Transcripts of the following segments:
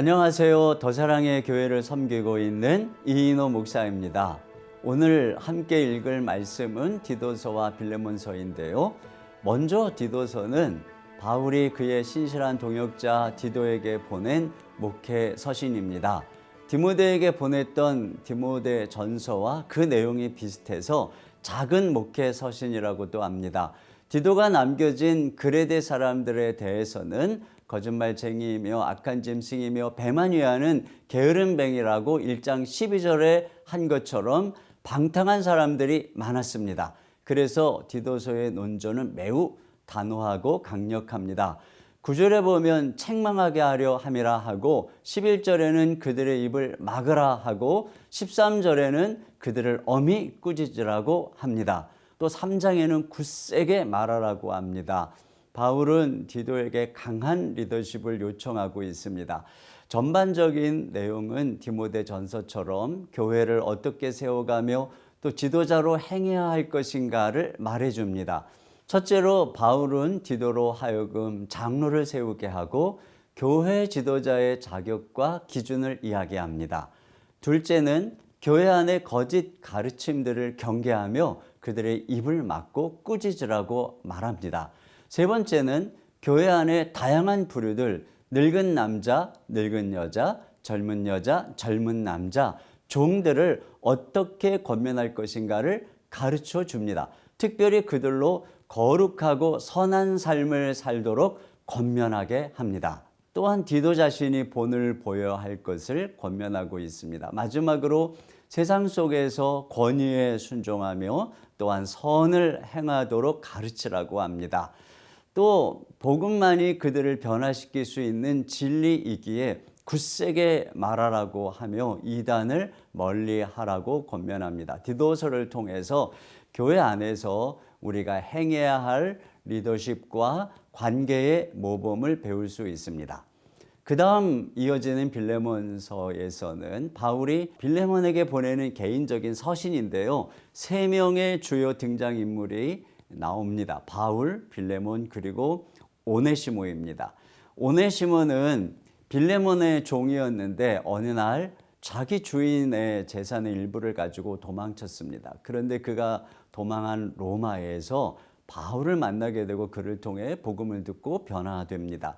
안녕하세요. 더 사랑의 교회를 섬기고 있는 이인호 목사입니다. 오늘 함께 읽을 말씀은 디도서와 빌레몬서인데요. 먼저 디도서는 바울이 그의 신실한 동역자 디도에게 보낸 목회 서신입니다. 디모데에게 보냈던 디모데 전서와 그 내용이 비슷해서 작은 목회 서신이라고도 합니다. 디도가 남겨진 그레데 사람들에 대해서는 거짓말쟁이이며 악한 짐승이며 배만 위하는 게으름뱅이라고 1장 12절에 한 것처럼 방탕한 사람들이 많았습니다. 그래서 디도서의 논조는 매우 단호하고 강력합니다. 9절에 보면 책망하게 하려 함이라 하고 11절에는 그들의 입을 막으라 하고 13절에는 그들을 엄히 꾸짖으라고 합니다. 또 3장에는 굳세게 말하라고 합니다. 바울은 디도에게 강한 리더십을 요청하고 있습니다. 전반적인 내용은 디모데 전서처럼 교회를 어떻게 세워가며 또 지도자로 행해야 할 것인가를 말해줍니다. 첫째로 바울은 디도로 하여금 장로를 세우게 하고 교회 지도자의 자격과 기준을 이야기합니다. 둘째는 교회 안의 거짓 가르침들을 경계하며 그들의 입을 막고 꾸짖으라고 말합니다. 세 번째는 교회 안에 다양한 부류들, 늙은 남자, 늙은 여자, 젊은 여자, 젊은 남자, 종들을 어떻게 권면할 것인가를 가르쳐 줍니다. 특별히 그들로 거룩하고 선한 삶을 살도록 권면하게 합니다. 또한 디도 자신이 본을 보여야 할 것을 권면하고 있습니다. 마지막으로 세상 속에서 권위에 순종하며 또한 선을 행하도록 가르치라고 합니다. 또 복음만이 그들을 변화시킬 수 있는 진리이기에 굳세게 말하라고 하며 이단을 멀리하라고 권면합니다. 디도서를 통해서 교회 안에서 우리가 행해야 할 리더십과 관계의 모범을 배울 수 있습니다. 그 다음 이어지는 빌레몬서에서는 바울이 빌레몬에게 보내는 개인적인 서신인데요. 세 명의 주요 등장인물이 나옵니다. 바울, 빌레몬, 그리고 오네시모입니다. 오네시모는 빌레몬의 종이었는데 어느 날 자기 주인의 재산의 일부를 가지고 도망쳤습니다. 그런데 그가 도망한 로마에서 바울을 만나게 되고 그를 통해 복음을 듣고 변화됩니다.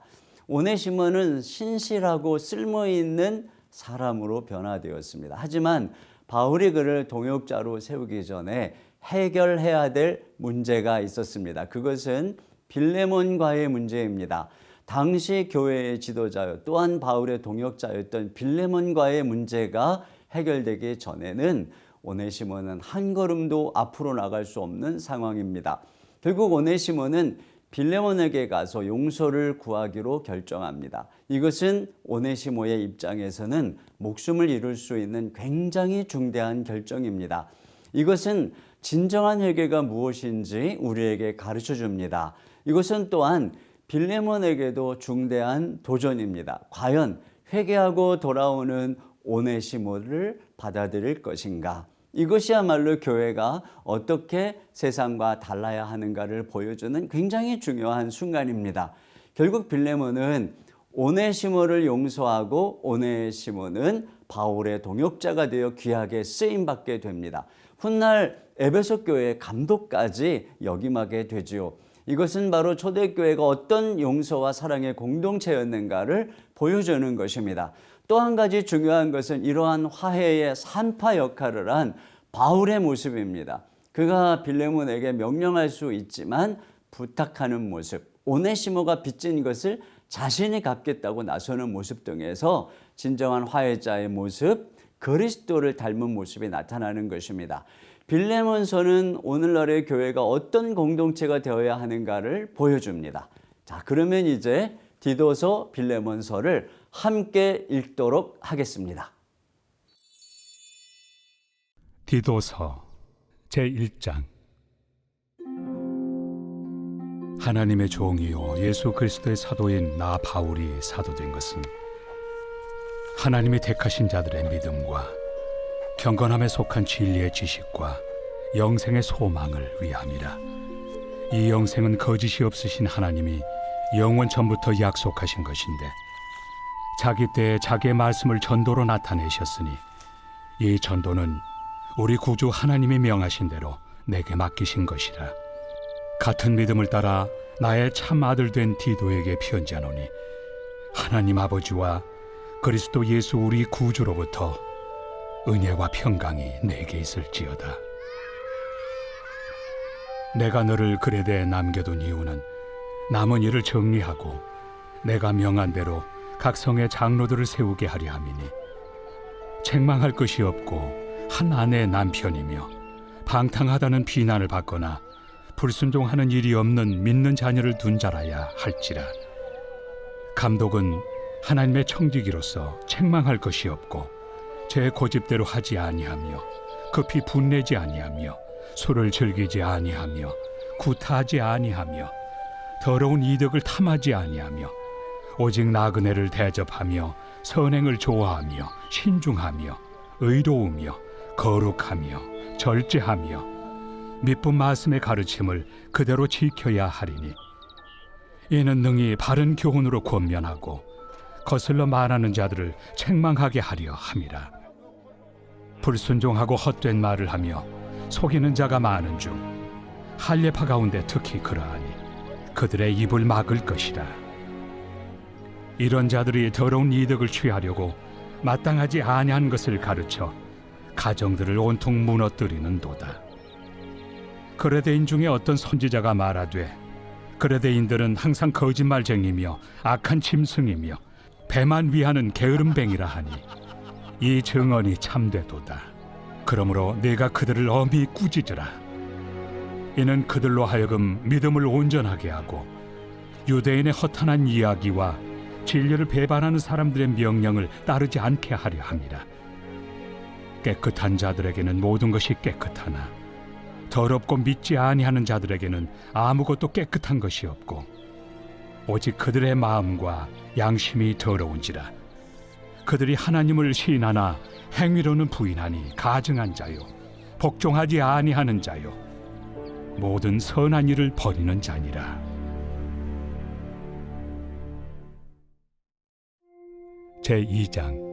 오네시모는 신실하고 쓸모 있는 사람으로 변화되었습니다. 하지만 바울이 그를 동역자로 세우기 전에 해결해야 될 문제가 있었습니다. 그것은 빌레몬과의 문제입니다. 당시 교회의 지도자요 또한 바울의 동역자였던 빌레몬과의 문제가 해결되기 전에는 오네시모는 한 걸음도 앞으로 나갈 수 없는 상황입니다. 결국 오네시모는 빌레몬에게 가서 용서를 구하기로 결정합니다. 이것은 오네시모의 입장에서는 목숨을 잃을 수 있는 굉장히 중대한 결정입니다. 이것은 진정한 회개가 무엇인지 우리에게 가르쳐 줍니다. 이것은 또한 빌레몬에게도 중대한 도전입니다. 과연 회개하고 돌아오는 오네시모를 받아들일 것인가? 이것이야말로 교회가 어떻게 세상과 달라야 하는가를 보여주는 굉장히 중요한 순간입니다. 결국 빌레몬은 오네시모를 용서하고 오네시모는 바울의 동역자가 되어 귀하게 쓰임 받게 됩니다. 훗날 에베소 교회의 감독까지 역임하게 되지요. 이것은 바로 초대교회가 어떤 용서와 사랑의 공동체였는가를 보여주는 것입니다. 또 한 가지 중요한 것은 이러한 화해의 산파 역할을 한 바울의 모습입니다. 그가 빌레몬에게 명령할 수 있지만 부탁하는 모습, 오네시모가 빚진 것을 자신이 갚겠다고 나서는 모습 등에서 진정한 화해자의 모습, 그리스도를 닮은 모습이 나타나는 것입니다. 빌레몬서는 오늘날의 교회가 어떤 공동체가 되어야 하는가를 보여줍니다. 자, 그러면 이제 디도서 빌레몬서를 함께 읽도록 하겠습니다. 디도서 제1장 하나님의 종이요 예수 그리스도의 사도인 나 바울이 사도된 것은 하나님이 택하신 자들의 믿음과 경건함에 속한 진리의 지식과 영생의 소망을 위함이라. 이 영생은 거짓이 없으신 하나님이 영원 전부터 약속하신 것인데 자기 때에 자기의 말씀을 전도로 나타내셨으니 이 전도는 우리 구주 하나님이 명하신 대로 내게 맡기신 것이라. 같은 믿음을 따라 나의 참 아들 된 디도에게 편지하노니 하나님 아버지와 그리스도 예수 우리 구주로부터 은혜와 평강이 내게 있을지어다. 내가 너를 그레대에 남겨둔 이유는 남은 일을 정리하고 내가 명한 대로 각 성의 장로들을 세우게 하려 함이니 책망할 것이 없고 한 아내의 남편이며 방탕하다는 비난을 받거나 불순종하는 일이 없는 믿는 자녀를 둔 자라야 할지라 감독은 하나님의 청지기로서 책망할 것이 없고 제 고집대로 하지 아니하며 급히 분내지 아니하며 술을 즐기지 아니하며 구타하지 아니하며 더러운 이득을 탐하지 아니하며 오직 나그네를 대접하며 선행을 좋아하며 신중하며 의로우며 거룩하며 절제하며 미쁜 말씀의 가르침을 그대로 지켜야 하리니 이는 능히 바른 교훈으로 권면하고 거슬러 말하는 자들을 책망하게 하려 함이라. 불순종하고 헛된 말을 하며 속이는 자가 많은 중 할례파 가운데 특히 그러하니 그들의 입을 막을 것이라. 이런 자들이 더러운 이득을 취하려고 마땅하지 아니한 것을 가르쳐 가정들을 온통 무너뜨리는도다. 그레데인 중에 어떤 선지자가 말하되 그레데인들은 항상 거짓말쟁이며 악한 짐승이며 배만 위하는 게으름뱅이라 하니 이 증언이 참되도다. 그러므로 내가 그들을 엄히 꾸짖으라. 이는 그들로 하여금 믿음을 온전하게 하고 유대인의 허탄한 이야기와 진리를 배반하는 사람들의 명령을 따르지 않게 하려 함이라. 깨끗한 자들에게는 모든 것이 깨끗하나 더럽고 믿지 아니하는 자들에게는 아무것도 깨끗한 것이 없고 오직 그들의 마음과 양심이 더러운지라. 그들이 하나님을 시인하나 행위로는 부인하니 가증한 자요 복종하지 아니하는 자요 모든 선한 일을 버리는 자니라. 제 2장.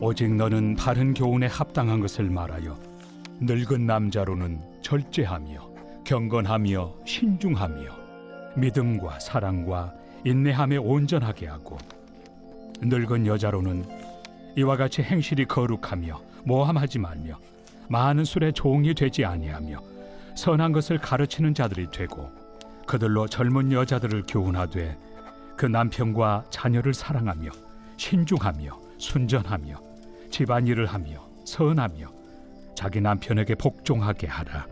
오직 너는 바른 교훈에 합당한 것을 말하여 늙은 남자로는 절제하며 경건하며 신중하며 믿음과 사랑과 인내함에 온전하게 하고 늙은 여자로는 이와 같이 행실이 거룩하며 모함하지 말며 많은 술에 종이 되지 아니하며 선한 것을 가르치는 자들이 되고 그들로 젊은 여자들을 교훈하되 그 남편과 자녀를 사랑하며 신중하며 순전하며 집안일을 하며 선하며 자기 남편에게 복종하게 하라.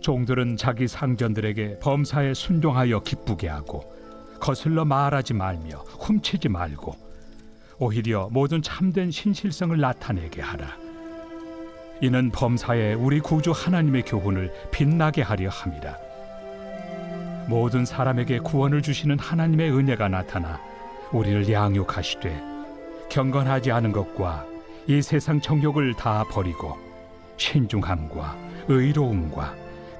종들은 자기 상전들에게 범사에 순종하여 기쁘게 하고 거슬러 말하지 말며 훔치지 말고 오히려 모든 참된 신실성을 나타내게 하라. 이는 범사에 우리 구주 하나님의 교훈을 빛나게 하려 함이라. 모든 사람에게 구원을 주시는 하나님의 은혜가 나타나 우리를 양육하시되 경건하지 않은 것과 이 세상 정욕을 다 버리고 신중함과 의로움과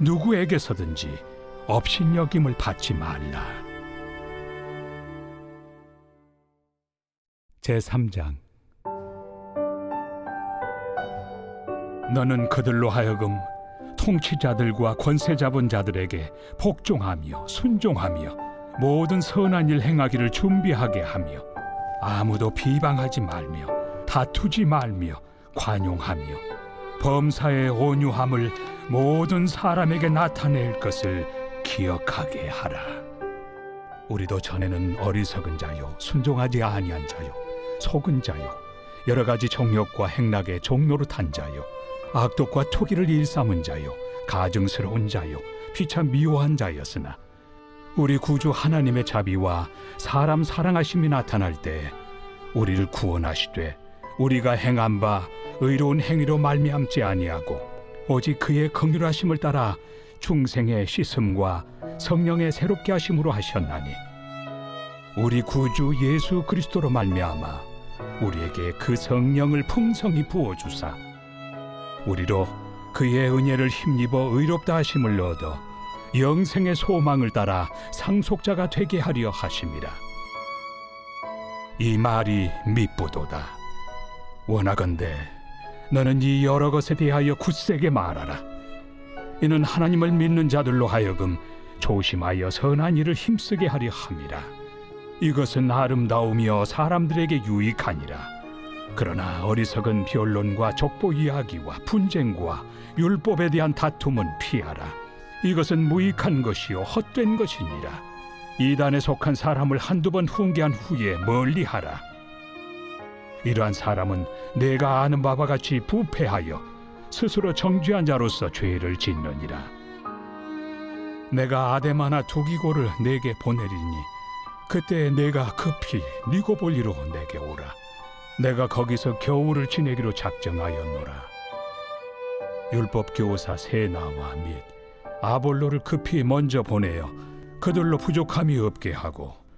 누구에게서든지 업신여김을 받지 말라. 제 3장 너는 그들로 하여금 통치자들과 권세 잡은 자들에게 복종하며 순종하며 모든 선한 일 행하기를 준비하게 하며 아무도 비방하지 말며 다투지 말며 관용하며 범사의 온유함을 모든 사람에게 나타낼 것을 기억하게 하라. 우리도 전에는 어리석은 자요 순종하지 아니한 자요 속은 자요 여러 가지 정욕과 행락의 종로로 탄 자요 악독과 투기를 일삼은 자요 가증스러운 자요 피차 미워한 자였으나 우리 구주 하나님의 자비와 사람 사랑하심이 나타날 때 우리를 구원하시되 우리가 행한 바 의로운 행위로 말미암지 아니하고 오직 그의 긍휼하심을 따라 중생의 씻음과 성령의 새롭게 하심으로 하셨나니 우리 구주 예수 그리스도로 말미암아 우리에게 그 성령을 풍성히 부어 주사 우리로 그의 은혜를 힘입어 의롭다 하심을 얻어 영생의 소망을 따라 상속자가 되게 하려 하심이라. 이 말이 미쁘도다. 원하건대 너는 이 여러 것에 대하여 굳세게 말하라. 이는 하나님을 믿는 자들로 하여금 조심하여 선한 일을 힘쓰게 하려 함이라. 이것은 아름다우며 사람들에게 유익하니라. 그러나 어리석은 변론과 족보 이야기와 분쟁과 율법에 대한 다툼은 피하라. 이것은 무익한 것이요 헛된 것이니라. 이단에 속한 사람을 한두 번 훈계한 후에 멀리하라 이러한 사람은 내가 아는 바와 같이 부패하여 스스로 정죄한 자로서 죄를 짓느니라. 내가 아데마나 두기고를 내게 보내리니 그때 내가 급히 니고볼리로 내게 오라. 내가 거기서 겨울을 지내기로 작정하였노라. 율법 교사 세나와 및 아볼로를 급히 먼저 보내어 그들로 부족함이 없게 하고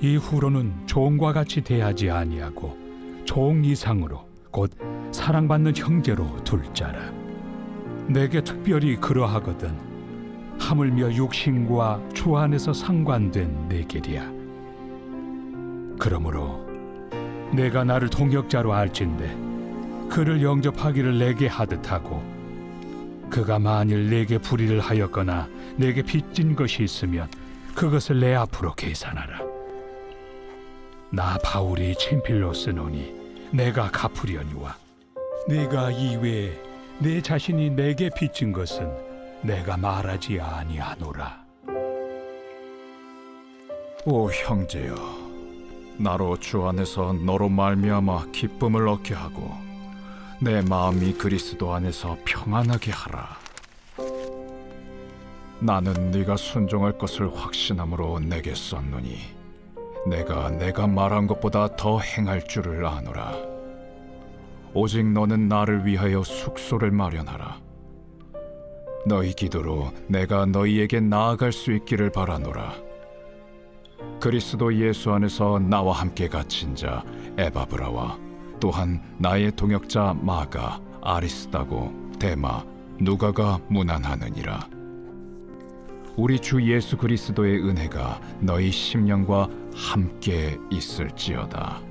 이후로는 종과 같이 대하지 아니하고 종 이상으로 곧 사랑받는 형제로 둘 자라. 내게 특별히 그러하거든 하물며 육신과 주 안에서 상관된 내 길이야. 그러므로 내가 나를 동역자로 알진대 그를 영접하기를 내게 하듯 하고 그가 만일 내게 불의를 하였거나 내게 빚진 것이 있으면 그것을 내 앞으로 계산하라 나 바울이 친필로 쓰노니 내가 갚으려니와 내가 이외에 내 자신이 내게 빚진 것은 내가 말하지 아니하노라. 오 형제여 나로 주 안에서 너로 말미암아 기쁨을 얻게 하고 내 마음이 그리스도 안에서 평안하게 하라. 나는 네가 순종할 것을 확신함으로 내게 썼노니 내가 내가 말한 것보다 더 행할 줄을 아노라. 오직 너는 나를 위하여 숙소를 마련하라. 너희 기도로 내가 너희에게 나아갈 수 있기를 바라노라. 그리스도 예수 안에서 나와 함께 갇힌 자 에바브라와 또한 나의 동역자 마가 아리스다고 데마 누가가 문안하느니라. 우리 주 예수 그리스도의 은혜가 너희 심령과 함께 있을지어다